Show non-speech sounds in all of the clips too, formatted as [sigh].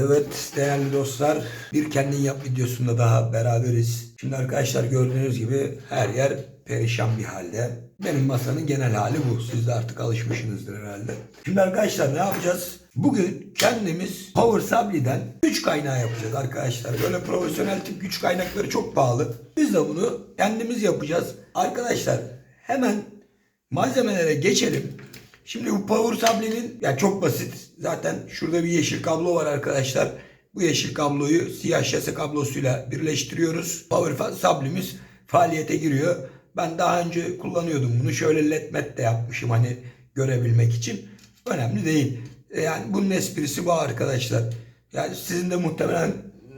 Evet değerli dostlar bir kendin yap videosunda daha beraberiz. Şimdi arkadaşlar gördüğünüz gibi her yer perişan bir halde. Benim masanın genel hali bu. Siz de artık alışmışsınızdır herhalde. Şimdi arkadaşlar ne yapacağız? Bugün kendimiz Power Sabli'den güç kaynağı yapacağız arkadaşlar. Böyle profesyonel tip güç kaynakları çok pahalı. Biz de bunu kendimiz yapacağız. Arkadaşlar hemen malzemelere geçelim. Şimdi bu Power Sabli'nin ya çok basit. Zaten şurada bir yeşil kablo var arkadaşlar. Bu yeşil kabloyu siyah şase kablosuyla birleştiriyoruz. Power Sabli'miz faaliyete giriyor. Ben daha önce kullanıyordum bunu. Şöyle led met de yapmışım hani görebilmek için. Önemli değil. E, Yani bunun esprisi bu arkadaşlar. Yani sizin de muhtemelen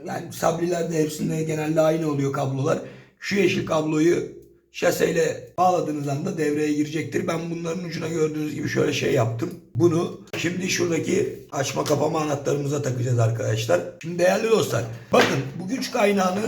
yani Sabli'lerde hepsinde genelde aynı oluyor kablolar. Şu yeşil kabloyu şaseyle bağladığınız anda devreye girecektir. Ben bunların ucuna gördüğünüz gibi şöyle şey yaptım. Bunu şimdi şuradaki açma kapama anahtarımıza takacağız arkadaşlar. Şimdi değerli dostlar bakın bu güç kaynağını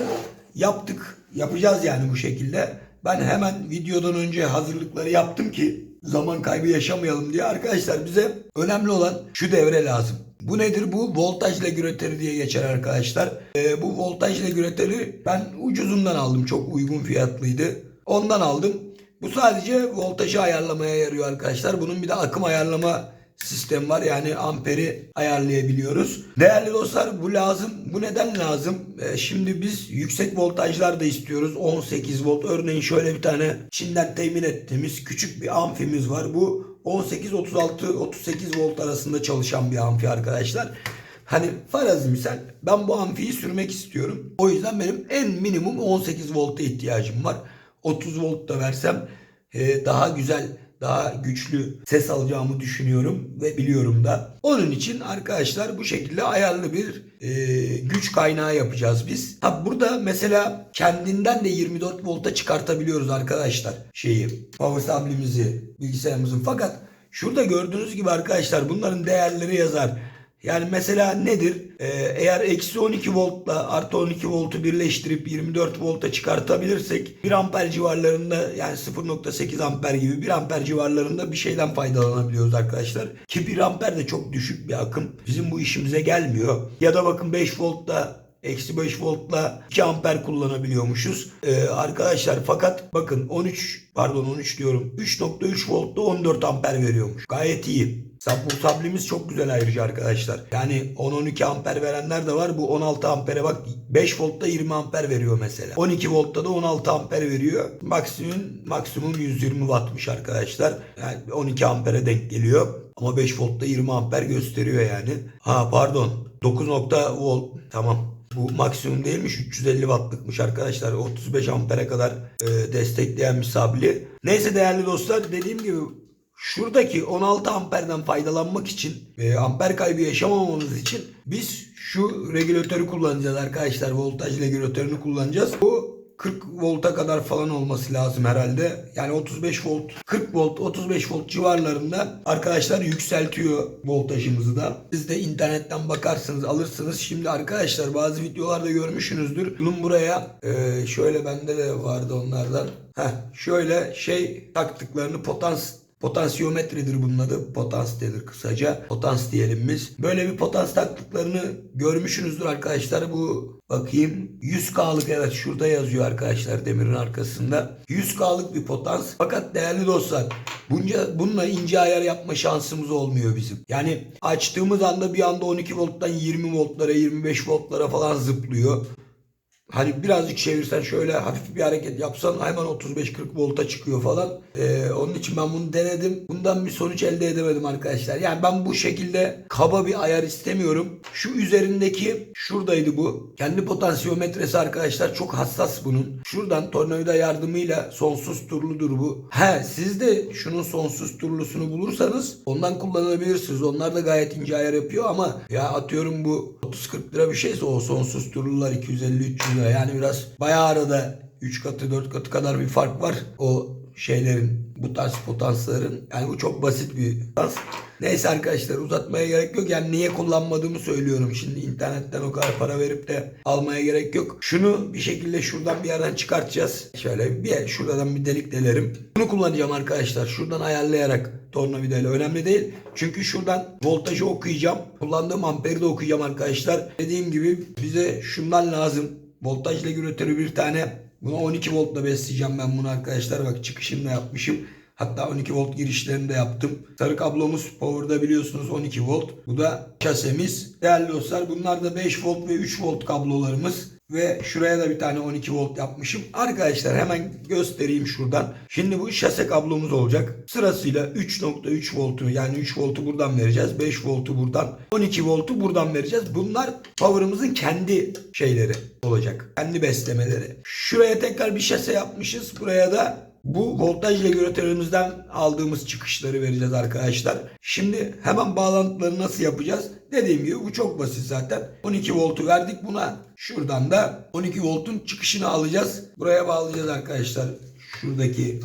yaptık. Yapacağız yani bu şekilde. Ben hemen videodan önce hazırlıkları yaptım ki zaman kaybı yaşamayalım diye. Arkadaşlar bize önemli olan şu devre lazım. Bu nedir? Bu voltaj regülatörü diye geçer arkadaşlar. Ee, bu voltaj regülatörü ben ucuzundan aldım. Çok uygun fiyatlıydı. Ondan aldım. Bu sadece voltajı ayarlamaya yarıyor arkadaşlar. Bunun bir de akım ayarlama sistemi var. Yani amperi ayarlayabiliyoruz. Değerli dostlar bu lazım. Bu neden lazım? Ee, şimdi biz yüksek voltajlar da istiyoruz. 18 volt. Örneğin şöyle bir tane Çin'den temin ettiğimiz küçük bir amfimiz var. Bu 18 36 38 volt arasında çalışan bir amfi arkadaşlar. Hani farazi misal ben bu amfiyi sürmek istiyorum. O yüzden benim en minimum 18 volta ihtiyacım var. 30 volt da versem e, daha güzel, daha güçlü ses alacağımı düşünüyorum ve biliyorum da. Onun için arkadaşlar bu şekilde ayarlı bir e, güç kaynağı yapacağız biz. Ha burada mesela kendinden de 24 volta çıkartabiliyoruz arkadaşlar şeyi. Power sablimizi, bilgisayarımızın. Fakat şurada gördüğünüz gibi arkadaşlar bunların değerleri yazar. Yani mesela nedir? Ee, eğer eksi 12 voltla artı 12 voltu birleştirip 24 volta çıkartabilirsek 1 amper civarlarında yani 0.8 amper gibi 1 amper civarlarında bir şeyden faydalanabiliyoruz arkadaşlar. Ki 1 amper de çok düşük bir akım. Bizim bu işimize gelmiyor. Ya da bakın 5 voltta Eksi 5 voltla 2 amper kullanabiliyormuşuz. Ee, arkadaşlar fakat bakın 13 pardon 13 diyorum. 3.3 voltta 14 amper veriyormuş. Gayet iyi. Bu sablimiz çok güzel ayrıca arkadaşlar. Yani 10-12 amper verenler de var. Bu 16 ampere bak 5 voltta 20 amper veriyor mesela. 12 voltta da 16 amper veriyor. Maksimum maksimum 120 wattmış arkadaşlar. Yani 12 ampere denk geliyor. Ama 5 voltta 20 amper gösteriyor yani. Ha pardon 9 nokta volt tamam. Bu maksimum değilmiş 350 wattlıkmış arkadaşlar. 35 ampere kadar e, destekleyen bir sabli. Neyse değerli dostlar dediğim gibi şuradaki 16 amperden faydalanmak için e, amper kaybı yaşamamamız için biz şu regülatörü kullanacağız arkadaşlar. Voltaj regülatörünü kullanacağız. Bu 40 volta kadar falan olması lazım herhalde. Yani 35 volt, 40 volt, 35 volt civarlarında arkadaşlar yükseltiyor voltajımızı da. Siz de internetten bakarsınız, alırsınız. Şimdi arkadaşlar bazı videolarda görmüşsünüzdür. Bunun buraya e, şöyle bende de vardı onlardan. Heh, şöyle şey taktıklarını potans Potansiyometredir bunun adı. Potans denir kısaca. Potans diyelim biz. Böyle bir potans taktıklarını görmüşsünüzdür arkadaşlar. Bu bakayım 100K'lık evet şurada yazıyor arkadaşlar demirin arkasında. 100K'lık bir potans. Fakat değerli dostlar bunca, bununla ince ayar yapma şansımız olmuyor bizim. Yani açtığımız anda bir anda 12 volttan 20 voltlara 25 voltlara falan zıplıyor. Hani birazcık çevirsen şöyle hafif bir hareket yapsan hemen 35-40 volta çıkıyor falan. Ee, onun için ben bunu denedim. Bundan bir sonuç elde edemedim arkadaşlar. Yani ben bu şekilde kaba bir ayar istemiyorum. Şu üzerindeki şuradaydı bu. Kendi potansiyometresi arkadaşlar çok hassas bunun. Şuradan tornavida yardımıyla sonsuz turludur bu. He siz de şunun sonsuz turlusunu bulursanız ondan kullanabilirsiniz. Onlar da gayet ince ayar yapıyor ama ya atıyorum bu 30-40 lira bir şeyse o sonsuz turlular 250-300 lira. Yani biraz bayağı arada 3 katı 4 katı kadar bir fark var. O şeylerin, bu tarz potansların. Yani bu çok basit bir potans. Neyse arkadaşlar uzatmaya gerek yok. Yani niye kullanmadığımı söylüyorum. Şimdi internetten o kadar para verip de almaya gerek yok. Şunu bir şekilde şuradan bir yerden çıkartacağız. Şöyle bir şuradan bir delik delerim. Bunu kullanacağım arkadaşlar. Şuradan ayarlayarak tornavidayla önemli değil. Çünkü şuradan voltajı okuyacağım. Kullandığım amperi de okuyacağım arkadaşlar. Dediğim gibi bize şundan lazım. Voltaj regülatörü bir tane. Bunu 12 voltla besleyeceğim ben bunu arkadaşlar. Bak çıkışını da yapmışım. Hatta 12 volt girişlerini de yaptım. Sarı kablomuz power'da biliyorsunuz 12 volt. Bu da kasemiz. Değerli dostlar bunlar da 5 volt ve 3 volt kablolarımız. Ve şuraya da bir tane 12 volt yapmışım. Arkadaşlar hemen göstereyim şuradan. Şimdi bu şase kablomuz olacak. Sırasıyla 3.3 voltu yani 3 voltu buradan vereceğiz. 5 voltu buradan. 12 voltu buradan vereceğiz. Bunlar power'ımızın kendi şeyleri olacak. Kendi beslemeleri. Şuraya tekrar bir şase yapmışız. Buraya da bu voltaj regülatörümüzden aldığımız çıkışları vereceğiz arkadaşlar. Şimdi hemen bağlantıları nasıl yapacağız? Dediğim gibi bu çok basit zaten. 12 voltu verdik buna. Şuradan da 12 voltun çıkışını alacağız. Buraya bağlayacağız arkadaşlar. Şuradaki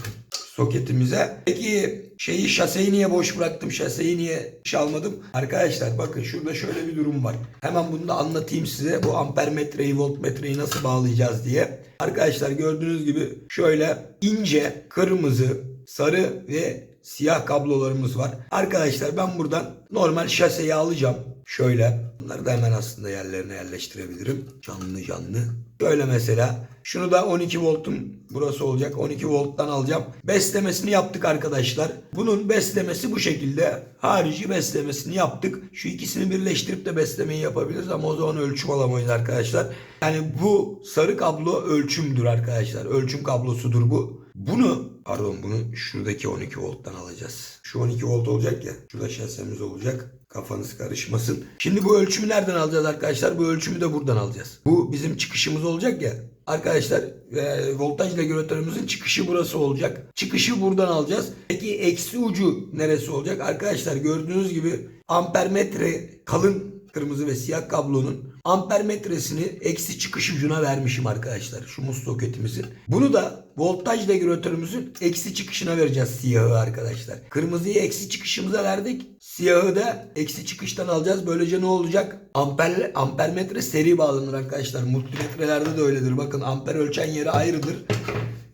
soketimize. Peki şeyi şaseyi niye boş bıraktım? Şaseyi niye iş almadım? Arkadaşlar bakın şurada şöyle bir durum var. Hemen bunu da anlatayım size. Bu ampermetreyi, voltmetreyi nasıl bağlayacağız diye. Arkadaşlar gördüğünüz gibi şöyle ince, kırmızı, sarı ve siyah kablolarımız var. Arkadaşlar ben buradan normal şaseyi alacağım. Şöyle. Bunları da hemen aslında yerlerine yerleştirebilirim. Canlı canlı. Böyle mesela. Şunu da 12 voltun burası olacak. 12 volttan alacağım. Beslemesini yaptık arkadaşlar. Bunun beslemesi bu şekilde. Harici beslemesini yaptık. Şu ikisini birleştirip de beslemeyi yapabiliriz ama o zaman ölçüm alamayız arkadaşlar. Yani bu sarı kablo ölçümdür arkadaşlar. Ölçüm kablosudur bu. Bunu pardon bunu şuradaki 12 volttan alacağız. Şu 12 volt olacak ya. Şurada şasemiz olacak. Kafanız karışmasın. Şimdi bu ölçümü nereden alacağız arkadaşlar? Bu ölçümü de buradan alacağız. Bu bizim çıkışımız olacak ya. Arkadaşlar e, voltaj regülatörümüzün çıkışı burası olacak. Çıkışı buradan alacağız. Peki eksi ucu neresi olacak? Arkadaşlar gördüğünüz gibi ampermetre kalın kırmızı ve siyah kablonun ampermetresini eksi çıkış ucuna vermişim arkadaşlar. Şu mus soketimizin. Bunu da voltaj regülatörümüzün eksi çıkışına vereceğiz siyahı arkadaşlar. Kırmızıyı eksi çıkışımıza verdik. Siyahı da eksi çıkıştan alacağız. Böylece ne olacak? Amper, ampermetre seri bağlanır arkadaşlar. Multimetrelerde de öyledir. Bakın amper ölçen yeri ayrıdır.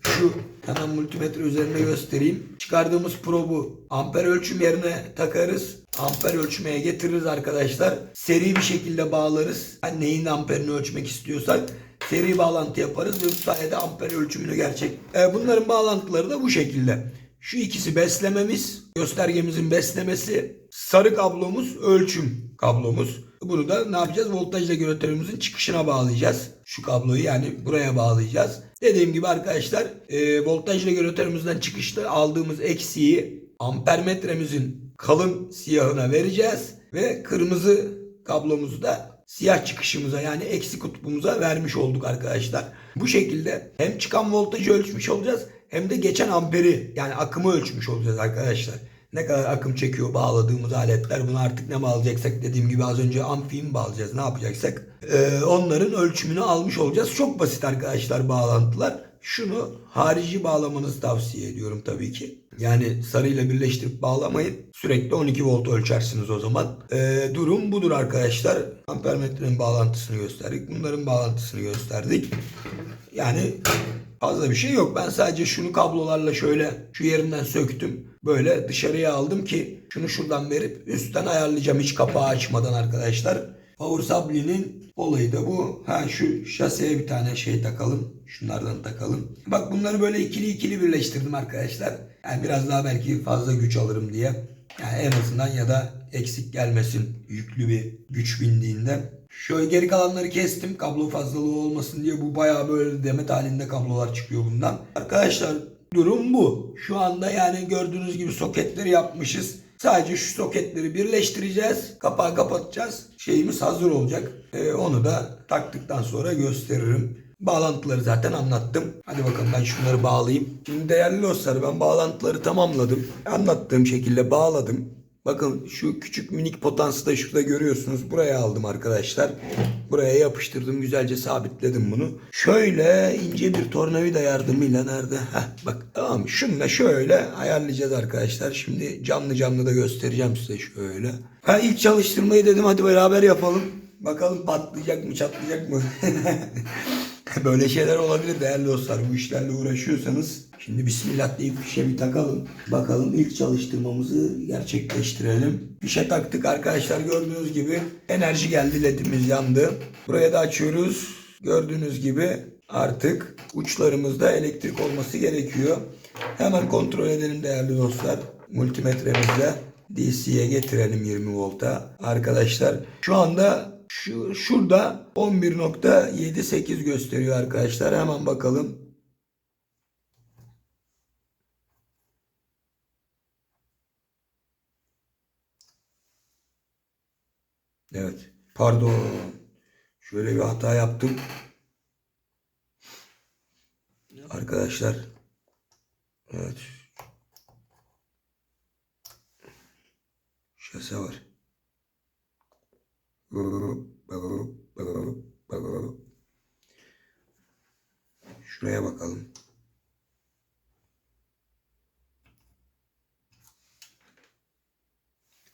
Şu hemen multimetre üzerinde göstereyim. Çıkardığımız probu amper ölçüm yerine takarız. Amper ölçmeye getiririz arkadaşlar. Seri bir şekilde bağlarız. Yani neyin amperini ölçmek istiyorsak seri bağlantı yaparız ve bu sayede amper ölçümünü gerçek. E, bunların bağlantıları da bu şekilde. Şu ikisi beslememiz, göstergemizin beslemesi, sarı kablomuz ölçüm kablomuz. Bunu da ne yapacağız? Voltaj regülatörümüzün çıkışına bağlayacağız. Şu kabloyu yani buraya bağlayacağız. Dediğim gibi arkadaşlar e, voltaj regülatörümüzden çıkışta aldığımız eksiği ampermetremizin kalın siyahına vereceğiz. Ve kırmızı kablomuzu da siyah çıkışımıza yani eksi kutbumuza vermiş olduk arkadaşlar. Bu şekilde hem çıkan voltajı ölçmüş olacağız hem de geçen amperi yani akımı ölçmüş olacağız arkadaşlar. Ne kadar akım çekiyor bağladığımız aletler bunu artık ne bağlayacaksak dediğim gibi az önce amfiyi mi bağlayacağız ne yapacaksak ee, onların ölçümünü almış olacağız. Çok basit arkadaşlar bağlantılar. Şunu harici bağlamanızı tavsiye ediyorum tabii ki. Yani sarıyla birleştirip bağlamayın. Sürekli 12 volt ölçersiniz o zaman. Ee, durum budur arkadaşlar. Ampermetrenin bağlantısını gösterdik. Bunların bağlantısını gösterdik. Yani fazla bir şey yok. Ben sadece şunu kablolarla şöyle şu yerinden söktüm. Böyle dışarıya aldım ki şunu şuradan verip üstten ayarlayacağım hiç kapağı açmadan arkadaşlar. Power Supply'nin olayı da bu. Ha şu şaseye bir tane şey takalım. Şunlardan takalım. Bak bunları böyle ikili ikili birleştirdim arkadaşlar. Yani biraz daha belki fazla güç alırım diye. Yani en azından ya da eksik gelmesin yüklü bir güç bindiğinde. Şöyle geri kalanları kestim kablo fazlalığı olmasın diye bu bayağı böyle demet halinde kablolar çıkıyor bundan. Arkadaşlar durum bu. Şu anda yani gördüğünüz gibi soketleri yapmışız. Sadece şu soketleri birleştireceğiz. Kapağı kapatacağız. Şeyimiz hazır olacak. Ee, onu da taktıktan sonra gösteririm. Bağlantıları zaten anlattım. Hadi bakalım ben şunları bağlayayım. Şimdi değerli dostlar ben bağlantıları tamamladım. Anlattığım şekilde bağladım. Bakın şu küçük minik potansı da şurada görüyorsunuz. Buraya aldım arkadaşlar. Buraya yapıştırdım. Güzelce sabitledim bunu. Şöyle ince bir tornavida yardımıyla nerede? Heh, bak tamam mı? Şununla şöyle ayarlayacağız arkadaşlar. Şimdi canlı canlı da göstereceğim size şöyle. Ha ilk çalıştırmayı dedim hadi beraber yapalım. Bakalım patlayacak mı çatlayacak mı? [laughs] Böyle şeyler olabilir değerli dostlar. Bu işlerle uğraşıyorsanız şimdi bismillah deyip fişe bir takalım. Bakalım ilk çalıştırmamızı gerçekleştirelim. Fişe taktık arkadaşlar gördüğünüz gibi enerji geldi ledimiz yandı. Buraya da açıyoruz. Gördüğünüz gibi artık uçlarımızda elektrik olması gerekiyor. Hemen kontrol edelim değerli dostlar. Multimetremizle DC'ye getirelim 20 volta. Arkadaşlar şu anda şu şurada 11.78 gösteriyor arkadaşlar. Hemen bakalım. Evet. Pardon. Şöyle bir hata yaptım. Arkadaşlar. Evet. Şase var. Şuraya bakalım.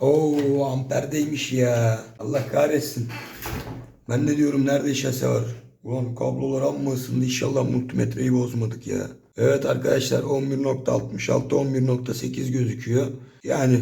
Oo amperdeymiş ya. Allah kahretsin. Ben de diyorum nerede şase var? Ulan kablolar amma ısındı inşallah multimetreyi bozmadık ya. Evet arkadaşlar 11.66 11.8 gözüküyor. Yani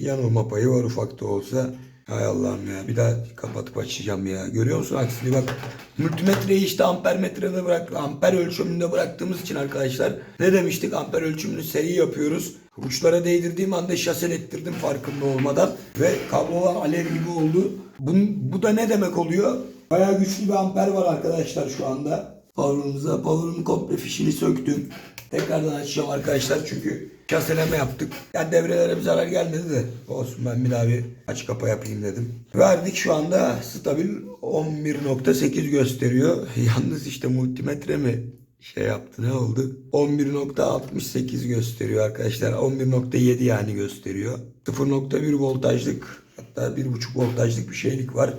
yanılma payı var ufak da olsa. Hay Allah'ım ya bir daha kapatıp açacağım ya. Görüyor musun aksini bak. Multimetreyi işte amper metrede bırak, amper ölçümünde bıraktığımız için arkadaşlar. Ne demiştik amper ölçümünü seri yapıyoruz. Uçlara değdirdiğim anda şaselettirdim farkında olmadan. Ve kablolar alev gibi oldu. Bu, bu da ne demek oluyor? Bayağı güçlü bir amper var arkadaşlar şu anda. Power'ımıza, power'ın komple fişini söktüm. Tekrardan açacağım arkadaşlar çünkü şaseleme yaptık. Yani devrelere bir zarar gelmedi de olsun ben bir daha bir aç kapa yapayım dedim. Verdik şu anda stabil 11.8 gösteriyor. [laughs] Yalnız işte multimetre mi şey yaptı ne oldu? 11.68 gösteriyor arkadaşlar. 11.7 yani gösteriyor. 0.1 voltajlık hatta 1.5 voltajlık bir şeylik var.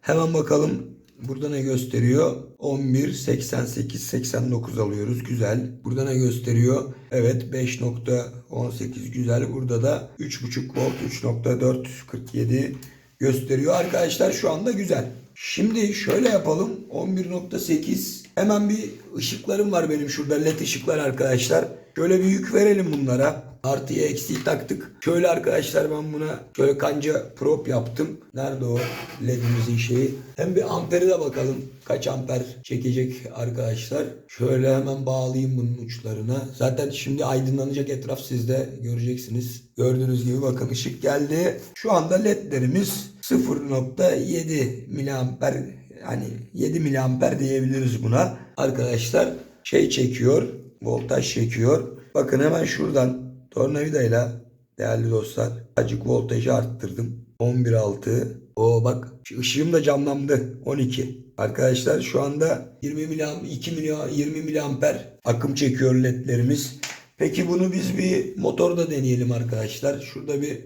Hemen bakalım Burada ne gösteriyor? 11, 88, 89 alıyoruz. Güzel. Burada ne gösteriyor? Evet 5.18 güzel. Burada da 3.5 volt 3.4 47 gösteriyor. Arkadaşlar şu anda güzel. Şimdi şöyle yapalım. 11.8 hemen bir ışıklarım var benim şurada led ışıklar arkadaşlar. Şöyle bir yük verelim bunlara. Artıya eksiği taktık. Şöyle arkadaşlar ben buna şöyle kanca prop yaptım. Nerede o ledimizin şeyi. Hem bir amperi de bakalım. Kaç amper çekecek arkadaşlar. Şöyle hemen bağlayayım bunun uçlarına. Zaten şimdi aydınlanacak etraf siz de göreceksiniz. Gördüğünüz gibi bakın ışık geldi. Şu anda ledlerimiz 0.7 miliamper hani 7 miliamper diyebiliriz buna. Arkadaşlar şey çekiyor. Voltaj çekiyor. Bakın hemen şuradan tornavidayla değerli dostlar acık voltajı arttırdım. 11.6. O bak ışığım da camlandı. 12. Arkadaşlar şu anda 20 miliam 2 miliam 20 miliamper akım çekiyor ledlerimiz. Peki bunu biz bir motorda deneyelim arkadaşlar. Şurada bir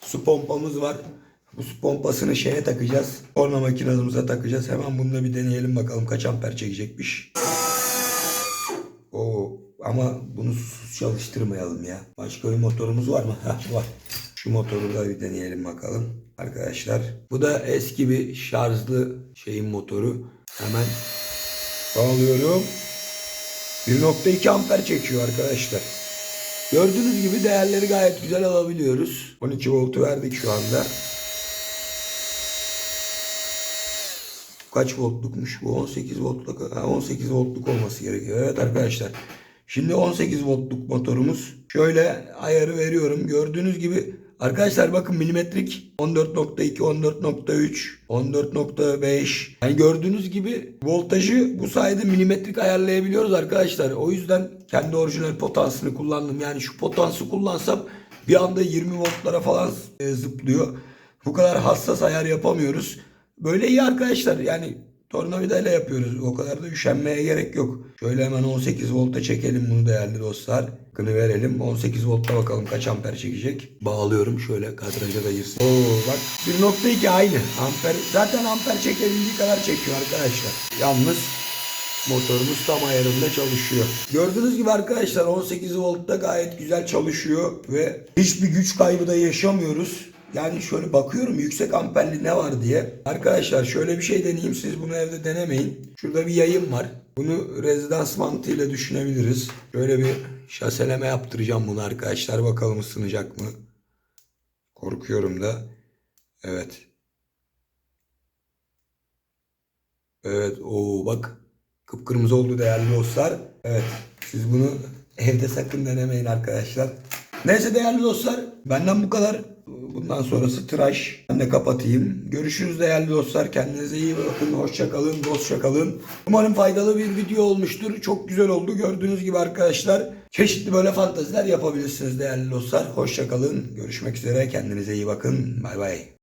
su pompamız var. Bu su pompasını şeye takacağız. Korna makinamıza takacağız. Hemen bunu da bir deneyelim bakalım kaç amper çekecekmiş. Oo, ama bunu susuz çalıştırmayalım ya. Başka bir motorumuz var mı? [laughs] Heh, var. Şu motoru da bir deneyelim bakalım arkadaşlar. Bu da eski bir şarjlı şeyin motoru. Hemen bağlıyorum. 1.2 amper çekiyor arkadaşlar. Gördüğünüz gibi değerleri gayet güzel alabiliyoruz. 12 voltu verdik şu anda. Kaç voltlukmuş bu? 18 voltluk. Ha, 18 voltluk olması gerekiyor. Evet arkadaşlar. Şimdi 18 voltluk motorumuz. Şöyle ayarı veriyorum. Gördüğünüz gibi arkadaşlar bakın milimetrik 14.2, 14.3, 14.5. Yani gördüğünüz gibi voltajı bu sayede milimetrik ayarlayabiliyoruz arkadaşlar. O yüzden kendi orijinal potansını kullandım. Yani şu potansı kullansam bir anda 20 voltlara falan e, zıplıyor. Bu kadar hassas ayar yapamıyoruz. Böyle iyi arkadaşlar. Yani tornavidayla yapıyoruz. O kadar da üşenmeye gerek yok. Şöyle hemen 18 volta çekelim bunu değerli dostlar. Kını verelim. 18 voltta bakalım kaç amper çekecek. Bağlıyorum şöyle kadraja da girsin. Oo bak 1.2 aynı. Amper zaten amper çekebildiği kadar çekiyor arkadaşlar. Yalnız Motorumuz tam ayarında çalışıyor. Gördüğünüz gibi arkadaşlar 18 voltta gayet güzel çalışıyor ve hiçbir güç kaybı da yaşamıyoruz. Yani şöyle bakıyorum yüksek amperli ne var diye. Arkadaşlar şöyle bir şey deneyeyim siz bunu evde denemeyin. Şurada bir yayın var. Bunu rezidans mantığıyla düşünebiliriz. Şöyle bir şaseleme yaptıracağım bunu arkadaşlar. Bakalım ısınacak mı? Korkuyorum da. Evet. Evet o bak kıpkırmızı oldu değerli dostlar. Evet siz bunu evde sakın denemeyin arkadaşlar. Neyse değerli dostlar benden bu kadar. Bundan sonrası tıraş. Ben de kapatayım. Görüşürüz değerli dostlar. Kendinize iyi bakın. Hoşça kalın. Umarım faydalı bir video olmuştur. Çok güzel oldu. Gördüğünüz gibi arkadaşlar çeşitli böyle fantaziler yapabilirsiniz değerli dostlar. Hoşça kalın. Görüşmek üzere. Kendinize iyi bakın. Bay bay.